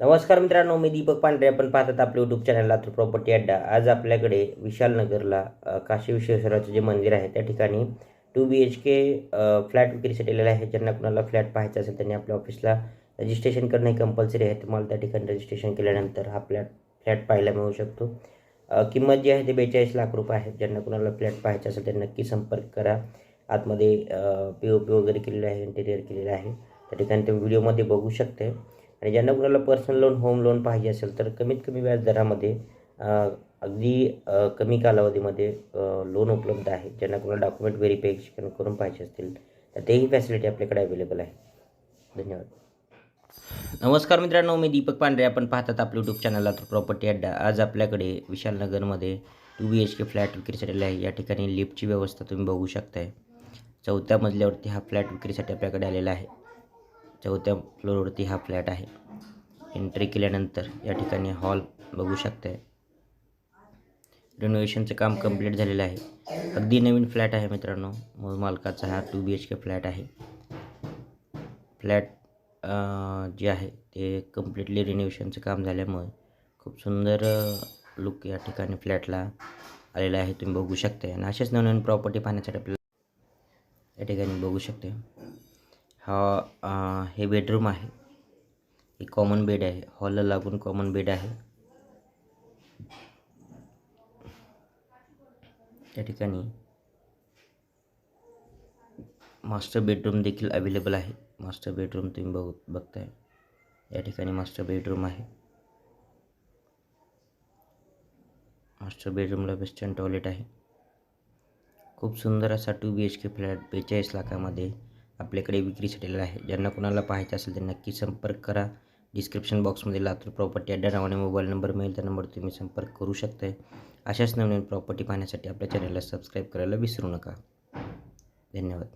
नमस्कार मित्रांनो मी दीपक पांढरे. आपण पाहतात आपल्या यूट्यूब चॅनल लातूर प्रॉपर्टी अड्डा. आज आपल्याकडे विशालनगरला काशी विश्वेश्वराचं जे मंदिर आहे त्या ठिकाणी two B H K flat विक्रीसाठी आलेला आहे. ज्यांना कुणाला फ्लॅट पाहायचा असेल त्यांनी आपल्या ऑफिसला रजिस्ट्रेशन करणं हे कंपल्सरी आहे. तुम्हाला त्या ठिकाणी रजिस्ट्रेशन केल्यानंतर हा फ्लॅट फ्लॅट पाहायला मिळू शकतो. किंमत जी आहे ते बेचाळीस लाख रुपये आहे. ज्यांना कुणाला फ्लॅट पाहायचा असेल त्यांनी नक्की संपर्क करा. आतमध्ये पी ओ पी वगैरे केलेलं आहे इंटेरियर केलेलं आहे. त्या ठिकाणी ते व्हिडिओमध्ये बघू शकते आणि ज्यांना कुणाला पर्सनल लोन होम लोन पाहिजे असेल तर कमीत कमी व्याज दरामध्ये अगदी कमी कालावधीमध्ये लोन उपलब्ध आहे. ज्यांना कुणाला डॉक्युमेंट व्हेरिफिकेशन करून पाहिजे असतील तर तेही फॅसिलिटी आपल्याकडे अवेलेबल आहे. धन्यवाद. नमस्कार मित्रांनो मी दीपक पांढरे. आपण पाहतात आपलं यूट्यूब चॅनल तर प्रॉपर्टी अड्डा. आज आपल्याकडे विशालनगरमध्ये two B H K flat विक्रीसाठी आहे. या ठिकाणी लिफ्टची व्यवस्था तुम्ही बघू शकताय. चौथ्या मजल्यावरती हा फ्लॅट विक्रीसाठी आपल्याकडे आलेला आहे. चौथ्या फ्लोअरवरती हा फ्लॅट आहे. एंट्री केल्यानंतर या ठिकाणी हॉल बघू शकताय. रिनोव्हेशनचं काम कंप्लीट झालेलं आहे. अगदी नवीन फ्लॅट आहे मित्रांनो. मूळ मालकाचा हा two B H K flat आहे. फ्लॅट जे आहे ते कम्प्लिटली रिनोव्हेशनचं काम झाल्यामुळे खूप सुंदर लुक या ठिकाणी फ्लॅटला आलेला आहे. तुम्ही बघू शकता आणि असेच नवीन प्रॉपर्टी पाहण्यासाठी आपल्याला या ठिकाणी बघू शकते हा हे बेडरूम आहे. हे कॉमन बेड आहे. हॉलला लागून कॉमन बेड आहे. या ठिकाणी मास्टर बेडरूम देखील अवेलेबल आहे. मास्टर बेडरूम तुम्ही बघू बघताय. या ठिकाणी मास्टर बेडरूम आहे. मास्टर बेडरूमला वेस्टर्न टॉयलेट आहे. खूप सुंदर असा two B H K flat बेचाळीस लाखामध्ये आपल्याकडे विक्रीसाठी आहे. ज्यांना कुणाला पाहायचं असेल तर नक्की संपर्क करा. डिस्क्रिप्शन बॉक्समध्ये लातूर प्रॉपर्टी अड्डा नावाने मोबाईल नंबर मिळेल. त्या नंबर तुम्ही संपर्क करू शकताय. अशाच नवनवीन प्रॉपर्टी पाहण्यासाठी आपल्या चॅनलला सबस्क्राईब करायला विसरू नका. धन्यवाद.